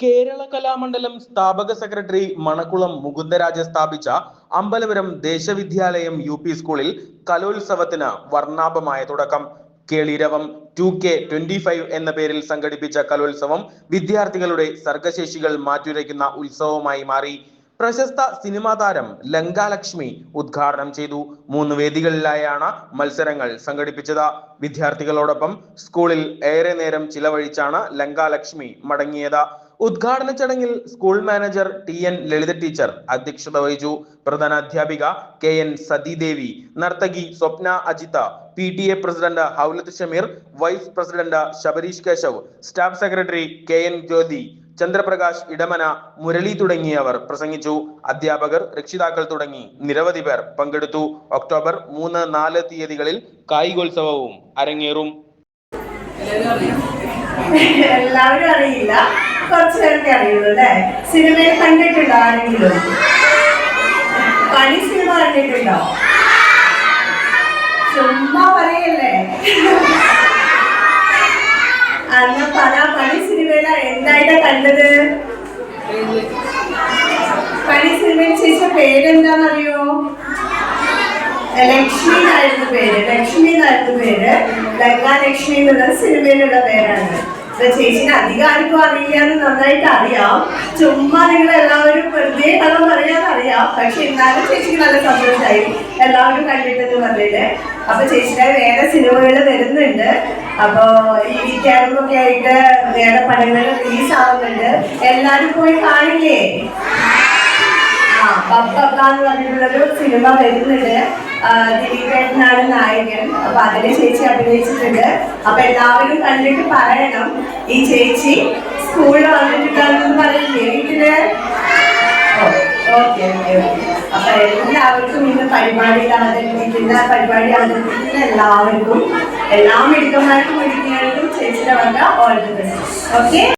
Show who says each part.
Speaker 1: കേരള കലാമണ്ഡലം സ്ഥാപക സെക്രട്ടറി മണക്കുളം മുകുന്ദരാജ സ്ഥാപിച്ച Ambalapuram ദേശവിദ്യാലയം U P സ്കൂളിൽ കലോത്സവത്തിന് വർണാഭമായ തുടക്കം. കേളിരവം ടു കെ ട്വന്റി ഫൈവ് എന്ന പേരിൽ സംഘടിപ്പിച്ച കലോത്സവം വിദ്യാർത്ഥികളുടെ സർഗശേഷികൾ മാറ്റുരയ്ക്കുന്ന ഉത്സവമായി മാറി. പ്രശസ്ത സിനിമാ താരം ലങ്കാലക്ഷ്മി ഉദ്ഘാടനം ചെയ്തു. മൂന്ന് വേദികളിലായാണ് മത്സരങ്ങൾ സംഘടിപ്പിച്ചത്. വിദ്യാർത്ഥികളോടൊപ്പം സ്കൂളിൽ ഏറെ നേരം ചിലവഴിച്ചാണ് ലങ്കാലക്ഷ്മി മടങ്ങിയത്. ഉദ്ഘാടന ചടങ്ങിൽ school manager T N Lalitha teacher അധ്യക്ഷത വഹിച്ചു. പ്രധാന അധ്യാപിക കെ എൻ സതീദേവി നർത്തകി Swapna Ajitha P T A president Howlath Shameer vice president Sabareesh Keshav staff secretary K N Jyothi Chandraprakash Edamana Murali തുടങ്ങിയവർ പ്രസംഗിച്ചു. അധ്യാപകർ രക്ഷിതാക്കൾ തുടങ്ങി. നിരവധി പേർ പങ്കെടുത്തു. ഒക്ടോബർ മൂന്ന് നാല് തീയതികളിൽ കായികോത്സവവും അരങ്ങേറും.
Speaker 2: എല്ലാവരും അറിയില്ല. കുറച്ച് പേർക്ക് അറിയുള്ളൂ അല്ലേ? സിനിമയിൽ കണ്ടിട്ടുണ്ടോ ആരെങ്കിലും? പണി സിനിമ കണ്ടിട്ടുണ്ടോ? ചുമ്മാ പറയല്ലേ അന്ന് പല പണി സിനിമയില എന്തായിട്ടാ കണ്ടത് പണി സിനിമയിൽ ചേച്ച പേരെന്താണെന്നറിയോ ലക്ഷ്മി എന്നായിരുന്നു പേര്. ലക്ഷ്മി എന്നായിരുന്നു പേര്. ലക്ഷ്മി എന്നുള്ള സിനിമയിലുള്ള പേരാണ്. ചേച്ചിന് അധികം ആർക്കും അറിയില്ലാന്ന് നന്നായിട്ട് അറിയാം. ചുമ്മാ നിങ്ങൾ എല്ലാവരും വെറുതെ കഥ പറയാന്ന് അറിയാം. പക്ഷെ എന്നാലും ചേച്ചിക്ക് നല്ല സന്തോഷമായി എല്ലാവരും കണ്ടിട്ടെന്ന് പറഞ്ഞിട്ട് അപ്പൊ ചേച്ചിയുടെ വേറെ സിനിമകൾ വരുന്നുണ്ട്. അപ്പൊ ഈ വിദ്യാർത്ഥികളൊക്കെ ആയിട്ട് വേറെ പടങ്ങൾ റിലീസ് ആവുന്നുണ്ട്. എല്ലാരും പോയി കാണില്ലേ? പറഞ്ഞിട്ടുള്ളൊരു സിനിമ വരുന്നുണ്ട് ദിലീപേട്ടനാണ് നായകൻ. അപ്പൊ അതിലെ ചേച്ചി അഭിനയിച്ചിട്ടുണ്ട്. അപ്പൊ എല്ലാവരും കണ്ടിട്ട് പറയണം. ഈ ചേച്ചി സ്കൂളിൽ വന്നിട്ടുണ്ടെന്ന് പറയില്ലേ വീട്ടിൽ? അപ്പൊ എല്ലാവർക്കും ഇന്ന് പരിപാടിയിൽ അവതരിപ്പിക്കുന്ന പരിപാടി അവതരിപ്പിക്കുന്ന എല്ലാവർക്കും. എല്ലാ മിടുക്കന്മാർക്കും മിടുക്കികൾക്കും ചേച്ചിയുടെ വക ഓൾ ദി ബെസ്റ്റ്. ഓക്കെ?